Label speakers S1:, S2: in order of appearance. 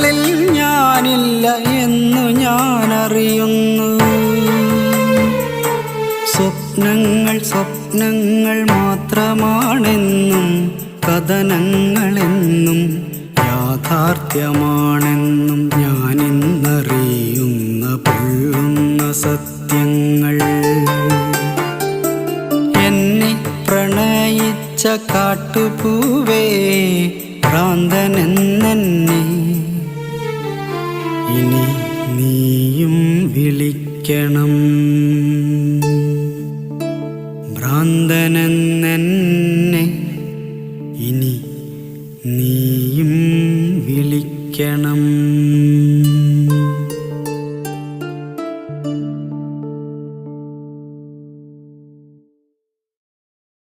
S1: കണ്ണുകളിൽ ഞാനില്ല എന്നു ഞാനറിയുന്നു. സ്വപ്നങ്ങൾ സ്വപ്നങ്ങൾ മാത്രമാണെന്നും കഥനങ്ങളെന്നും യാഥാർത്ഥ്യമാണെന്നും ഞാൻ ഇന്നറിയുന്ന പൊള്ളുന്ന സത്യങ്ങൾ. എന്നെ പ്രണയിച്ച കാട്ടുപൂവേ ഭ്രാന്തനെന്നെ നീയും വിളിക്കണം. ഭ്രാന്തനെന്നെ ഇനി നീയും വിളിക്കണം.